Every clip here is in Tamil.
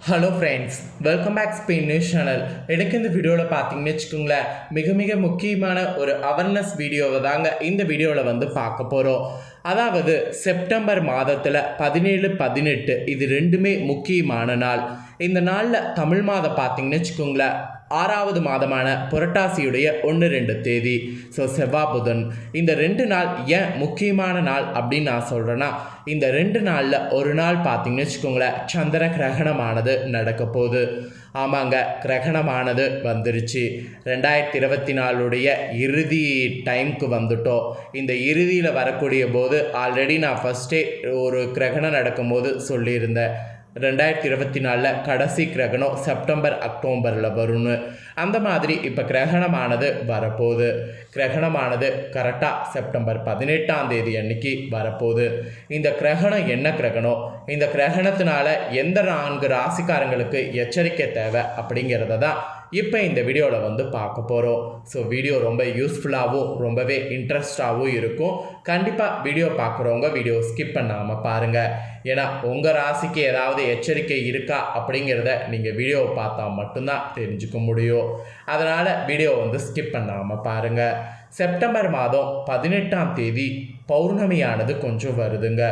Hello friends welcome back Spain news channel எனக்கு இந்த வீடியோவில் பார்த்தீங்கன்னு வச்சுக்கோங்களேன் மிக மிக முக்கியமான ஒரு அவேர்னஸ் வீடியோவை தாங்க இந்த வீடியோவில் வந்து பார்க்க போகிறோம் அதாவது செப்டம்பர் மாதத்தில் பதினேழு பதினெட்டு இது ரெண்டுமே முக்கியமான நாள். இந்த நாளில் தமிழ் மாதம் பார்த்தீங்கன்னு வச்சுக்கோங்களேன் ஆறாவது மாதமான புரட்டாசியுடைய ஒன்று ரெண்டு தேதி. ஸோ செவ்வாய் புதன் இந்த ரெண்டு நாள் ஏன் முக்கியமான நாள் அப்படின்னு நான் சொல்கிறேன்னா இந்த ரெண்டு நாளில் ஒரு நாள் பார்த்தீங்கன்னு வச்சுக்கோங்களேன் சந்திர கிரகணமானது நடக்க போகுது. ஆமாங்க கிரகணமானது வந்துருச்சு. ரெண்டாயிரத்தி இருபத்தி நாலுடைய இறுதி டைம்க்கு வந்துட்டோம். இந்த இறுதியில் வரக்கூடிய போது ஆல்ரெடி நான் ஃபஸ்ட்டே ஒரு கிரகணம் நடக்கும்போது சொல்லியிருந்தேன். ரெண்டாயிரத்தி இருபத்தி நாலில் கடைசி கிரகணம் செப்டம்பர் அக்டோபரில் வரும்னு. அந்த மாதிரி இப்போ கிரகணமானது வரப்போகுது. கிரகணமானது கரெக்டாக செப்டம்பர் பதினெட்டாம் தேதி அன்னைக்கு வரப்போகுது. இந்த கிரகணம் என்ன கிரகணம்? இந்த கிரகணத்தினால எந்த நான்கு ராசிக்காரங்களுக்கு எச்சரிக்கை தேவை அப்படிங்கிறத தான் இப்போ இந்த வீடியோவில் வந்து பார்க்க போகிறோம் ஸோ வீடியோ ரொம்ப யூஸ்ஃபுல்லாகவும் ரொம்பவே இன்ட்ரெஸ்டாகவும் இருக்கும். கண்டிப்பாக வீடியோ பார்க்குறவங்க வீடியோ ஸ்கிப் பண்ணாமல் பாருங்கள் ஏன்னா உங்கள் ராசிக்கு ஏதாவது எச்சரிக்கை இருக்கா அப்படிங்கிறத நீங்கள் வீடியோவை பார்த்தா மட்டும்தான் தெரிஞ்சுக்க முடியும். அதனால் வீடியோ வந்து ஸ்கிப் பண்ணாமல் பாருங்கள் செப்டம்பர் மாதம் பதினெட்டாம் தேதி பௌர்ணமியானது கொஞ்சம் வருதுங்க.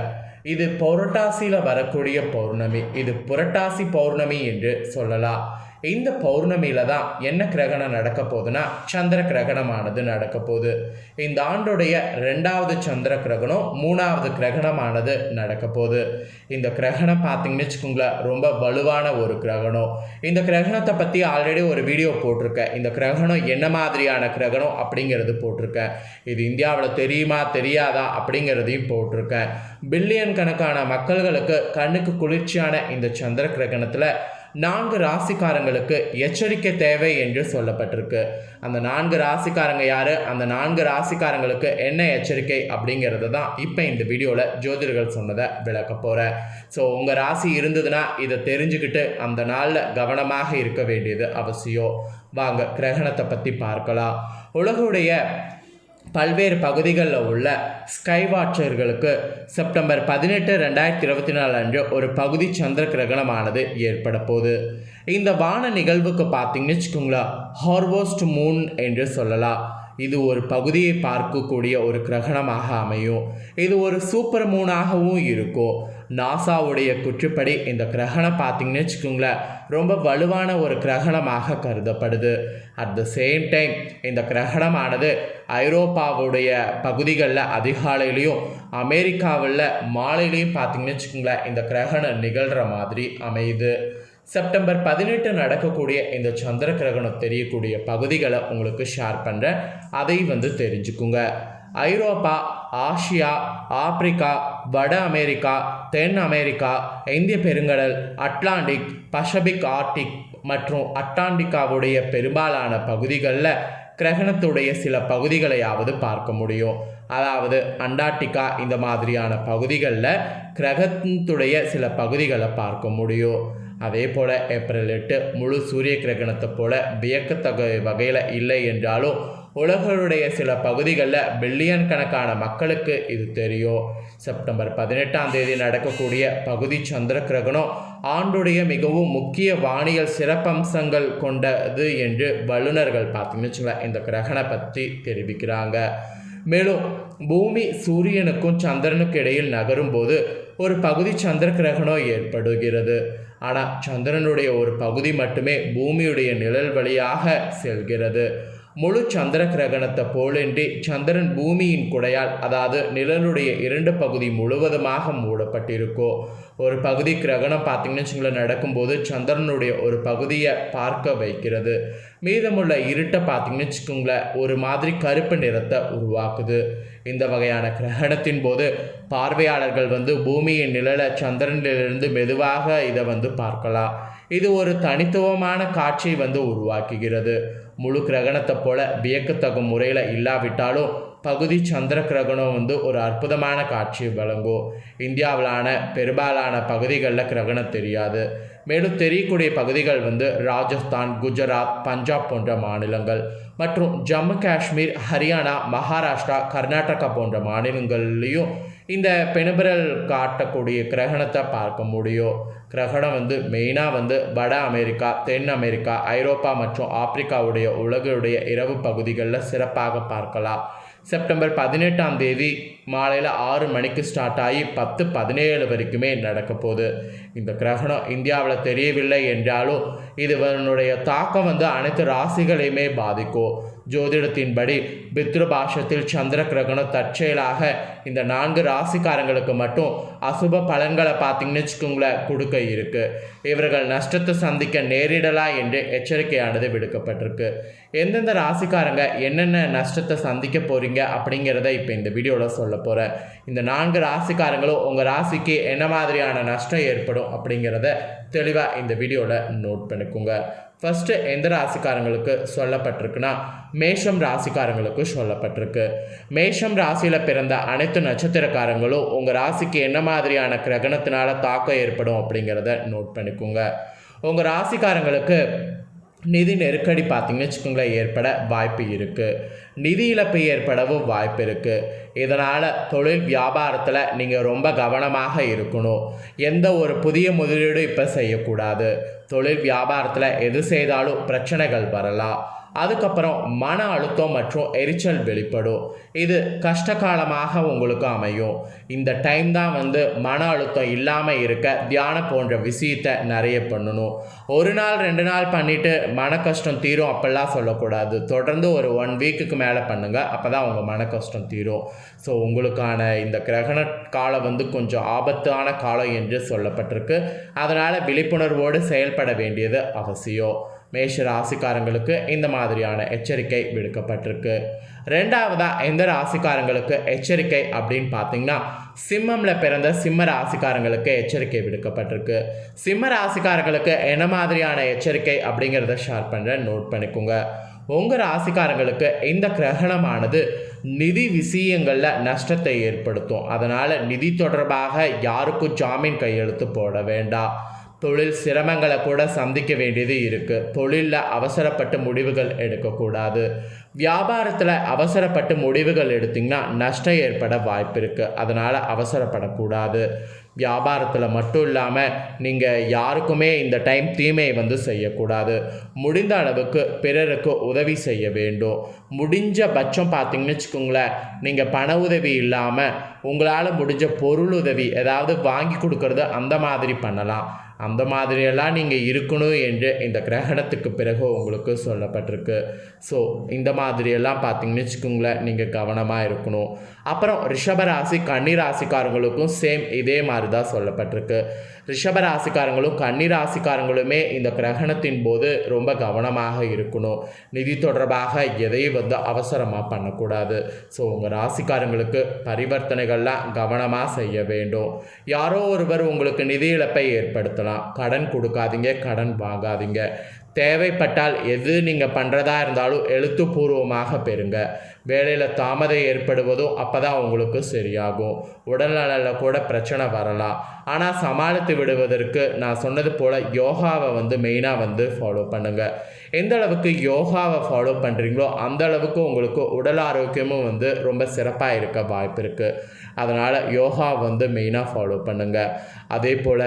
இது புரட்டாசியில் வரக்கூடிய பௌர்ணமி. இது புரட்டாசி பௌர்ணமி என்று சொல்லலாம். இந்த பௌர்ணமியில தான் என்ன கிரகணம் நடக்க போகுதுன்னா சந்திர கிரகணமானது நடக்க போகுது. இந்த ஆண்டுடைய ரெண்டாவது சந்திர கிரகணம் மூணாவது கிரகணமானது நடக்க போகுது. இந்த கிரகணம் பார்த்தீங்கன்னு வச்சுக்கோங்களேன் ரொம்ப வலுவான ஒரு கிரகணம். இந்த கிரகணத்தை பற்றி ஆல்ரெடி ஒரு வீடியோ போட்டிருக்கேன். இந்த கிரகணம் என்ன மாதிரியான கிரகணம் அப்படிங்கிறது போட்டிருக்கேன். இது இந்தியாவில் தெரியுமா தெரியாதா அப்படிங்கிறதையும் போட்டிருக்கேன். பில்லியன் கணக்கான மக்கள்களுக்கு கண்ணுக்கு குளிர்ச்சியான இந்த சந்திர கிரகணத்தில் நான்கு ராசிக்காரங்களுக்கு எச்சரிக்கை தேவை என்று சொல்லப்பட்டிருக்கு. அந்த நான்கு ராசிக்காரங்க யார்? அந்த நான்கு ராசிக்காரங்களுக்கு என்ன எச்சரிக்கை அப்படிங்கிறது தான் இப்போ இந்த வீடியோவில் ஜோதிடர்கள் சொன்னதை விளக்க போகிறேன் ஸோ உங்கள் ராசி இருந்ததுன்னா இதை தெரிஞ்சுக்கிட்டு அந்த நாளில் கவனமாக இருக்க வேண்டியது அவசியம். வாங்க கிரகணத்தை பற்றி பார்க்கலாம். உலகுடைய பல்வேறு பகுதிகளில் உள்ள ஸ்கை வாட்சர்களுக்கு செப்டம்பர் பதினெட்டு ரெண்டாயிரத்தி இருபத்தி நாலு அன்று ஒரு பகுதி சந்திர கிரகணமானது ஏற்பட போகுது. இந்த வான நிகழ்வுக்கு பார்த்தீங்கன்னு வச்சுக்கோங்களேன் ஹார்வோஸ்ட் மூன் என்று சொல்லலாம். இது ஒரு பகுதியை பார்க்கக்கூடிய ஒரு கிரகணமாக அமையும். இது ஒரு சூப்பர் மூனாகவும் இருக்கும். நாசாவுடைய குற்றுப்படி இந்த கிரகணம் பார்த்தீங்கன்னு வச்சுக்கோங்களேன் ரொம்ப வலுவான ஒரு கிரகணமாக கருதப்படுது. அட் த சேம் டைம் இந்த கிரகணமானது ஐரோப்பாவுடைய பகுதிகளில் அதிகாலையிலையும் அமெரிக்காவில் மாலையிலையும் பார்த்தீங்கன்னு வச்சுக்கோங்களேன் இந்த கிரகணம் நிகழ்கிற மாதிரி அமையுது. செப்டம்பர் பதினெட்டு நடக்கக்கூடிய இந்த சந்திர கிரகணம் தெரியக்கூடிய பகுதிகளை உங்களுக்கு ஷேர் பண்ணுறேன் அதை வந்து தெரிஞ்சுக்குங்க. ஐரோப்பா ஆசியா ஆப்பிரிக்கா வட அமெரிக்கா தென் அமெரிக்கா இந்திய பெருங்கடல் அட்லாண்டிக் பசபிக் ஆர்டிக் மற்றும் அட்லாண்டிக்காவுடைய பெரும்பாலான பகுதிகளில் கிரகணத்துடைய சில பகுதிகளையாவது பார்க்க முடியும். அதாவது அண்டார்டிகா இந்த மாதிரியான பகுதிகளில் கிரகத்துடைய சில பகுதிகளை பார்க்க முடியும். அதே போல் ஏப்ரல் எட்டு முழு சூரிய கிரகணத்தை போல வியக்கத்தக்க வகையில் இல்லை என்றாலும் உலகளுடைய சில பகுதிகளில் பில்லியன் கணக்கான மக்களுக்கு இது தெரியும். செப்டம்பர் பதினெட்டாம் தேதி நடக்கக்கூடிய பகுதி சந்திர கிரகணம் ஆண்டுடைய மிகவும் முக்கிய வானியல் சிறப்பம்சங்கள் கொண்டது என்று வல்லுநர்கள் பார்த்தீங்கன்னு வச்சுங்களேன் இந்த கிரகணை பற்றி தெரிவிக்கிறாங்க. மேலும் பூமி சூரியனுக்கும் சந்திரனுக்கு இடையில் நகரும் போது ஒரு பகுதி சந்திர கிரகணம் ஏற்படுகிறது. ஆனால் சந்திரனுடைய ஒரு பகுதி மட்டுமே பூமியுடைய நிழல் வழியாக செல்கிறது. முழு சந்திர கிரகணத்தை போலின்றி சந்திரன் பூமியின் குடையால் அதாவது நிழலுடைய இரண்டு பகுதி முழுவதுமாக மூடப்பட்டிருக்கும் ஒரு பகுதி கிரகணம் பார்த்தீங்கன்னு வச்சுங்களேன் நடக்கும்போது சந்திரனுடைய ஒரு பகுதியை பார்க்க வைக்கிறது. மீதமுள்ள இருட்டை பார்த்தீங்கன்னு வச்சுக்கோங்களேன் ஒரு மாதிரி கருப்பு நிறத்தை உருவாக்குது. இந்த வகையான கிரகணத்தின் போது பார்வையாளர்கள் வந்து பூமியின் நிழலை சந்திரனிலிருந்து மெதுவாக இதை வந்து பார்க்கலாம். இது ஒரு தனித்துவமான காட்சியை வந்து உருவாக்குகிறது. முழு கிரகணத்தை போல வியக்கத்தகும் முறையில் இல்லாவிட்டாலும் பகுதி சந்திர கிரகணம் வந்து ஒரு அற்புதமான காட்சி வழங்கும் இந்தியாவிலான பெரும்பாலான பகுதிகளில் கிரகணம் தெரியாது. மேலும் தெரியக்கூடிய பகுதிகள் வந்து ராஜஸ்தான் குஜராத் பஞ்சாப் போன்ற மாநிலங்கள் மற்றும் ஜம்மு காஷ்மீர் ஹரியானா மகாராஷ்டிரா கர்நாடகா போன்ற மாநிலங்கள்லேயும் இந்த பெணுபிரல் காட்டக்கூடிய கிரகணத்தை பார்க்க முடியும். கிரகணம் வந்து மெயினாக வந்து வட அமெரிக்கா தென் அமெரிக்கா ஐரோப்பா மற்றும் ஆப்பிரிக்காவுடைய உலகுடைய இரவு பகுதிகளில் சிறப்பாக பார்க்கலாம். செப்டம்பர் பதினெட்டாம் தேதி மாலையில் ஆறு மணிக்கு ஸ்டார்ட் ஆகி பத்து பதினேழு வரைக்குமே நடக்க போகுது. இந்த கிரகணம் இந்தியாவில் தெரியவில்லை என்றாலும் இதுவனுடைய தாக்கம் வந்து அனைத்து ராசிகளையுமே பாதிக்கும். ஜோதிடத்தின்படி பித்ருபாஷத்தில் சந்திர கிரகணம் தற்செயலாக இந்த நான்கு ராசிக்காரங்களுக்கு மட்டும் அசுப பலன்களை பார்த்தீங்கன்னு வச்சுக்கோங்களேன் கொடுக்க இருக்குது இவர்கள் நஷ்டத்தை சந்திக்க நேரிடலாம் என்று எச்சரிக்கையானது விடுக்கப்பட்டிருக்கு. எந்தெந்த ராசிக்காரங்க என்னென்ன நஷ்டத்தை சந்திக்க போகிறீங்க அப்படிங்கிறத இப்போ இந்த வீடியோவில் சொல்ல போகிறேன் இந்த நான்கு ராசிக்காரங்களும் உங்கள் ராசிக்கு என்ன மாதிரியான நஷ்டம் ஏற்படும் அப்படிங்கிறத தெளிவாக இந்த வீடியோவில் நோட் பண்ணிக்கோங்க. ஃபஸ்ட்டு எந்த ராசிக்காரங்களுக்கு சொல்லப்பட்டிருக்குன்னா மேஷம் ராசிக்காரங்களுக்கு சொல்லப்பட்டிருக்கு. மேஷம் ராசியில் பிறந்த அனைத்து நட்சத்திரக்காரங்களும் உங்கள் ராசிக்கு என்ன மாதிரியான கிரகணத்தினால தாக்கம் ஏற்படும் அப்படிங்கிறத நோட் பண்ணிக்கோங்க. உங்கள் ராசிக்காரங்களுக்கு நிதி நெருக்கடி பார்த்தீங்கன்னு வச்சுக்கோங்களேன் ஏற்பட வாய்ப்பு இருக்குது நிதி இழப்பு ஏற்படவும் வாய்ப்பு இருக்குது இதனால் தொழில் வியாபாரத்தில் நீங்கள் ரொம்ப கவனமாக இருக்கணும். எந்த ஒரு புதிய முதலீடும் இப்போ செய்யக்கூடாது. தொழில் வியாபாரத்தில் எது செய்தாலும் பிரச்சனைகள் வரலாம். அதுக்கப்புறம் மன அழுத்தம் மற்றும் எரிச்சல் வெளிப்படும். இது கஷ்ட காலமாக உங்களுக்கு அமையும். இந்த டைம் தான் வந்து மன அழுத்தம் இல்லாமல் இருக்க தியானம் போன்ற விஷயத்தை நிறைய பண்ணணும். ஒரு நாள் ரெண்டு நாள் பண்ணிவிட்டு மன கஷ்டம் தீரும் அப்படிலாம் சொல்லக்கூடாது. தொடர்ந்து ஒரு ஒன் வீக்குக்கு மேலே பண்ணுங்கள் அப்போ தான் உங்கள் மன கஷ்டம் தீரும். ஸோ உங்களுக்கான இந்த கிரகண காலம் வந்து கொஞ்சம் ஆபத்தான காலம் என்று சொல்லப்பட்டிருக்கு. அதனால் விழிப்புணர்வோடு செயல்பட வேண்டியது அவசியம். மேஷ ராசிக்காரங்களுக்கு இந்த மாதிரியான எச்சரிக்கை விடுக்கப்பட்டிருக்கு. ரெண்டாவதாக எந்த ராசிக்காரங்களுக்கு எச்சரிக்கை அப்படின்னு பார்த்தீங்கன்னா சிம்மமில் பிறந்த சிம்ம ராசிக்காரங்களுக்கு எச்சரிக்கை விடுக்கப்பட்டிருக்கு. சிம்ம ராசிக்காரங்களுக்கு என்ன மாதிரியான எச்சரிக்கை அப்படிங்கிறத ஷேர் பண்ணுறேன் நோட் பண்ணிக்கோங்க. உங்கள் ராசிக்காரங்களுக்கு இந்த கிரகணமானது நிதி விஷயங்களில் நஷ்டத்தை ஏற்படுத்தும். அதனால் நிதி தொடர்பாக யாருக்கும் ஜாமீன் கையெழுத்து போட வேண்டாம். தொழில் சிரமங்களை கூட சந்திக்க வேண்டியது இருக்குது தொழிலில் அவசரப்பட்டு முடிவுகள் எடுக்கக்கூடாது. வியாபாரத்தில் அவசரப்பட்டு முடிவுகள் எடுத்திங்கன்னா நஷ்டம் ஏற்பட வாய்ப்பு இருக்குது அதனால் அவசரப்படக்கூடாது. வியாபாரத்தில் மட்டும் இல்லாமல் நீங்கள் யாருக்குமே இந்த டைம் தீமையை வந்து செய்யக்கூடாது. முடிந்த அளவுக்கு பிறருக்கு உதவி செய்ய வேண்டும். முடிஞ்ச பட்சம் பார்த்தீங்கன்னு வச்சுக்கோங்களேன் நீங்கள் பண உதவி இல்லாமல் உங்களால் முடிஞ்ச பொருள் உதவி ஏதாவது வாங்கி கொடுக்கறது அந்த மாதிரி பண்ணலாம். அந்த மாதிரியெல்லாம் நீங்கள் இருக்கணும் என்று இந்த கிரகணத்துக்கு பிறகு உங்களுக்கு சொல்லப்பட்டிருக்கு. ஸோ இந்த மாதிரியெல்லாம் பார்த்தீங்கன்னு வச்சுக்கோங்களேன் நீங்கள் கவனமாக இருக்கணும். அப்புறம் ரிஷபராசி கன்னிராசிக்காரங்களுக்கும் சேம் இதே மாதிரி தான் சொல்லப்பட்டிருக்கு. ரிஷபராசிக்காரங்களும் ராசிக்காரங்களும் ராசிக்காரங்களுமே இந்த கிரகணத்தின் போது ரொம்ப கவனமாக இருக்கணும். நிதி தொடர்பாக எதையும் வந்து அவசரமாக பண்ணக்கூடாது. ஸோ உங்கள் ராசிக்காரங்களுக்கு பரிவர்த்தனைகள்லாம் கவனமாக செய்ய வேண்டும். யாரோ ஒருவர் உங்களுக்கு நிதி இழப்பை ஏற்படுத்தலாம். கடன் கொடுக்காதீங்க கடன் வாங்காதீங்க. தேவைப்பட்டால் எது நீங்கள் பண்ணுறதா இருந்தாலும் எழுத்துப்பூர்வமாக பெறுங்க. வேலையில் தாமதம் ஏற்படுவதும் அப்போ தான் உங்களுக்கு சரியாகும். உடல்நலில் கூட பிரச்சனை வரலாம். ஆனால் சமாளித்து விடுவதற்கு நான் சொன்னது போல் யோகாவை வந்து மெயினாக வந்து ஃபாலோ பண்ணுங்கள் எந்த அளவுக்கு யோகாவை ஃபாலோ பண்ணுறீங்களோ அந்த அளவுக்கு உங்களுக்கு உடல் ஆரோக்கியமும் வந்து ரொம்ப சிறப்பாக இருக்க வாய்ப்பு இருக்குது அதனால் யோகா வந்து மெயினாக ஃபாலோ பண்ணுங்கள் அதே போல்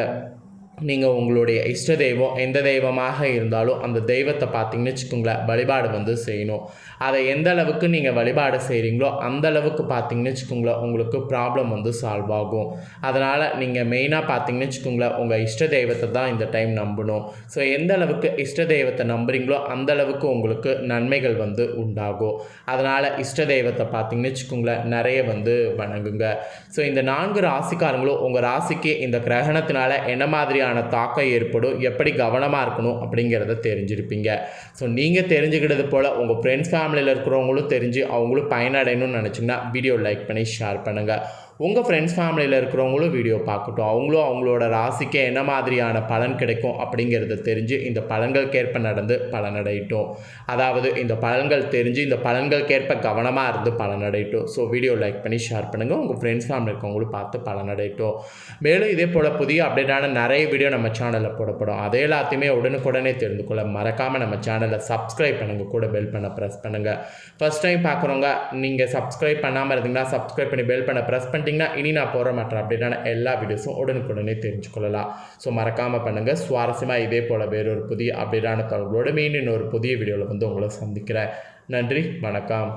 நீங்கள் உங்களுடைய இஷ்ட தெய்வம் எந்த தெய்வமாக இருந்தாலும் அந்த தெய்வத்தை பார்த்தீங்கன்னு வச்சுக்கோங்களேன் வழிபாடு வந்து செய்யணும். அதை எந்த அளவுக்கு நீங்கள் வழிபாடு செய்கிறீங்களோ அந்த அளவுக்கு பார்த்தீங்கன்னு வச்சுக்கோங்களேன் உங்களுக்கு ப்ராப்ளம் வந்து சால்வ் ஆகும். அதனால் நீங்கள் மெயினாக பார்த்தீங்கன்னு வச்சுக்கோங்களேன் உங்கள் இஷ்ட தெய்வத்தை தான் இந்த டைம் நம்பணும். ஸோ எந்த அளவுக்கு இஷ்ட தெய்வத்தை நம்புறீங்களோ அந்த அளவுக்கு உங்களுக்கு நன்மைகள் வந்து உண்டாகும். அதனால் இஷ்ட தெய்வத்தை பார்த்தீங்கன்னு வச்சுக்கோங்களேன் நிறைய வந்து வணங்குங்க. ஸோ இந்த நான்கு ராசிக்காரங்களும் உங்கள் ராசிக்கு இந்த கிரகணத்தினால என்ன மாதிரியான தாக்கம் ஏற்படும் எப்படி கவனமாக இருக்கணும் அப்படிங்கிறத தெரிஞ்சிருப்பீங்க. ஸோ நீங்கள் தெரிஞ்சுக்கிட்டது போல் உங்கள் ஃப்ரெண்ட்ஸ் ஃபேமிலியில் இருக்கிறவங்களும் தெரிஞ்சு அவங்களும் பயனடையணும்னு நினச்சிங்கன்னா வீடியோ லைக் பண்ணி ஷேர் பண்ணுங்கள் உங்கள் ஃப்ரெண்ட்ஸ் ஃபேமிலியில் இருக்கிறவங்களும் வீடியோ பார்க்கட்டும். அவங்களும் அவங்களோட ராசிக்கு என்ன மாதிரியான பலன் கிடைக்கும் அப்படிங்கிறத தெரிஞ்சு இந்த பலன்களுக்கேற்ப நடந்து பலனடையட்டும். அதாவது இந்த பலன்கள் தெரிஞ்சு இந்த பலன்களுக்கேற்ப கவனமாக இருந்து பலனடையட்டும். ஸோ வீடியோ லைக் பண்ணி ஷேர் பண்ணுங்கள் உங்கள் ஃப்ரெண்ட்ஸ் ஃபேமிலி இருக்கவங்களும் பார்த்து பலனடையட்டும். மேலும் இதே போல் புதிய அப்டேட்டான நிறைய வீடியோ நம்ம சேனலில் போடப்படும். அதே எல்லாத்தையுமே உடனுக்குடனே தெரிந்து கொள்ள மறக்காமல் நம்ம சேனலை சப்ஸ்கிரைப் பண்ணுங்கள் கூட பெல் பண்ண ப்ரெஸ் பண்ணுங்கள் ஃபஸ்ட் டைம் பார்க்குறவங்க நீங்கள் சப்ஸ்கிரைப் பண்ணாமல் இருந்தீங்கன்னா சப்ஸ்கிரைப் பண்ணி பெல் பண்ண ப்ரெஸ் பண்ணிட்டு பண்ணிட்டீங்கன்னா இனி நான் போகிற மற்ற அப்படின்னா எல்லா வீடியோஸும் உடனுக்குடனே தெரிஞ்சுக்கொள்ளலாம் ஸோ மறக்காமல் பண்ணுங்கள் சுவாரஸ்யமாக இதே போல் வேறொரு புதிய அப்டேட்டான தகவலோடு மீண்டும் இன்னொரு புதிய வீடியோவில் வந்து உங்களை சந்திக்கிறேன். நன்றி. வணக்கம்.